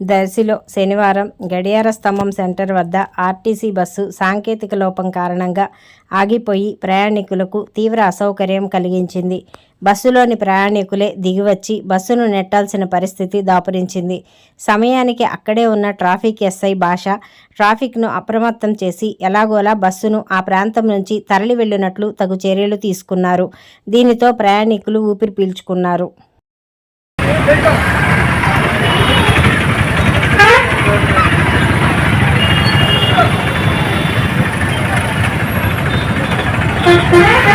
దర్శిలో శనివారం గడియార స్తంభం సెంటర్ వద్ద ఆర్టీసీ బస్సు సాంకేతిక లోపం కారణంగా ఆగిపోయి ప్రయాణికులకు తీవ్ర అసౌకర్యం కలిగించింది. బస్సులోని ప్రయాణికులే దిగివచ్చి బస్సును నెట్టాల్సిన పరిస్థితి దాపురించింది. సమయానికి అక్కడే ఉన్న ట్రాఫిక్ ఎస్ఐ భాష ట్రాఫిక్ను అప్రమత్తం చేసి ఎలాగోలా బస్సును ఆ ప్రాంతం నుంచి తరలి వెళ్ళినట్లు తగు చర్యలు తీసుకున్నారు. దీనితో ప్రయాణికులు ఊపిరి పీల్చుకున్నారు. Take Thank you.